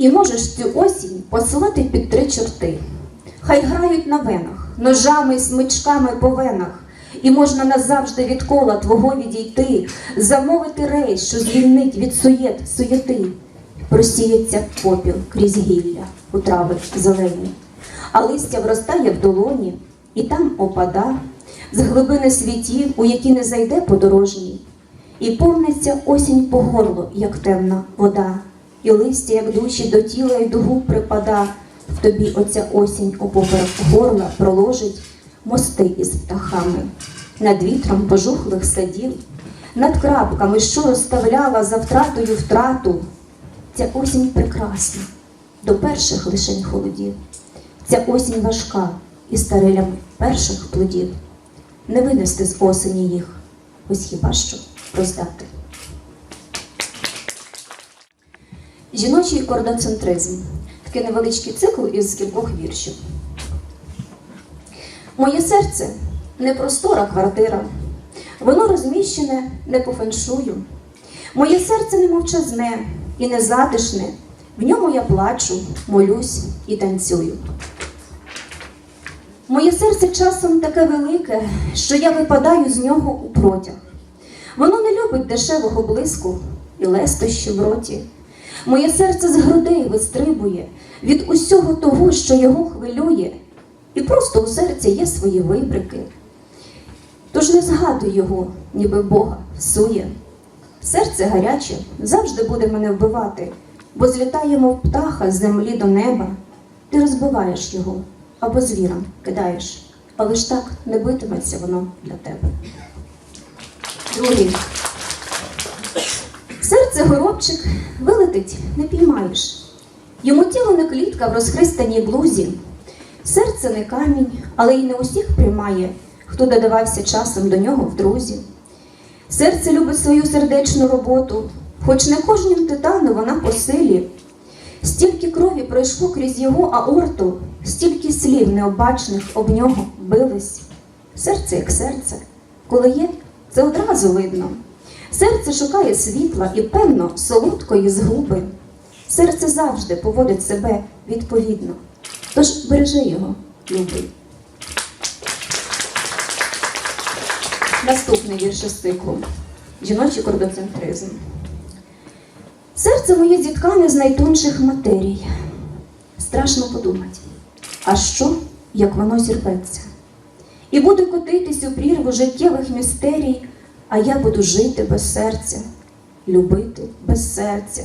І можеш цю осінь посилати під три чорти. Хай грають на венах, ножами, смичками по венах, і можна назавжди від кола твого відійти, замовити рейс, що звільнить від суєт, суєти. Просіється попіл крізь гілля у трави зелені, а листя вростає в долоні, і там опада з глибини світів, у які не зайде подорожній. І повниться осінь по горло, як темна вода, і листя, як душі до тіла й дугу припада. В тобі оця осінь опоперек горла проложить мости із птахами, над вітром пожухлих садів, над крапками, що розставляла за втратою втрату. Ця осінь прекрасна, до перших лишень холодів. Ця осінь важка і старилями перших плодів. Не винести з осені їх, ось хіба що роздати. Жіночий кордоцентризм такий невеличкий цикл із кількох віршів. Моє серце не простора квартира, воно розміщене не по феншую. Моє серце не мовчазне і не затишне, в ньому я плачу, молюсь і танцюю. Моє серце часом таке велике, що я випадаю з нього у протяг. Воно не любить дешевого блиску і лестощі в роті. Моє серце з грудей вистрибує від усього того, що його хвилює, і просто у серці є свої вибрики. Тож не згадуй його, ніби Бога всує. Серце гаряче завжди буде мене вбивати, бо злітає, мов птаха з землі до неба. Ти розбиваєш його або звіром кидаєш, але ж так не битиметься воно для тебе. Другий. Серце горобчик вилетить, не піймаєш. Йому тіло не клітка в розхристаній блузі. Серце не камінь, але й не усіх приймає, хто додавався часом до нього в друзі. Серце любить свою сердечну роботу, хоч не кожнім титану вона по силі. Стільки крові пройшло крізь його аорту, стільки слів необачних об нього бились. Серце як серце, коли є, це одразу видно. Серце шукає світла і, певно, солодкої згуби. Серце завжди поводить себе відповідно. Тож бережи його, любий. Наступний вірш із циклу. Жіночий кордоцентризм. Серце моє зіткане з найтонших матерій. Страшно подумати, а що, як воно зірветься? І буде котитись у прірву життєвих містерій, а я буду жити без серця, любити без серця.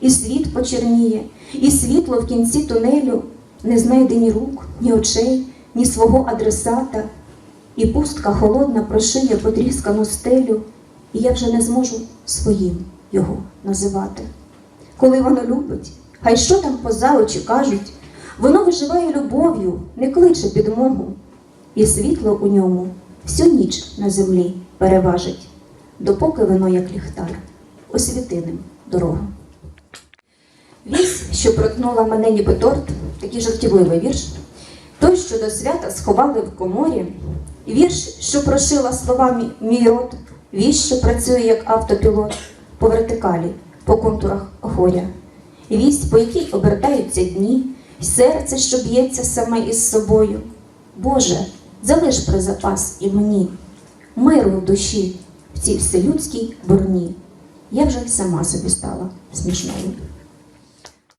І світ почерніє, і світло в кінці тунелю не знайде ні рук, ні очей, ні свого адресата, і пустка холодна прошиє потріскану стелю, і я вже не зможу своїм його називати. Коли воно любить, хай що там поза очі кажуть, воно виживає любов'ю, не кличе підмогу, і світло у ньому всю ніч на землі переважить, допоки воно, як ліхтар, освіти ним дорогу. Вісь, що проткнула мене ніби торт, такий жартівливий вірш. Той, що до свята сховали в коморі, вірш, що прошила словами мій рот, вісь, що працює як автопілот по вертикалі, по контурах горя, вість, по якій обертаються дні, серце, що б'ється саме із собою. Боже, залиш при запас і мені, миру в душі в цій вселюдській бурні. Я вже сама собі стала смішною.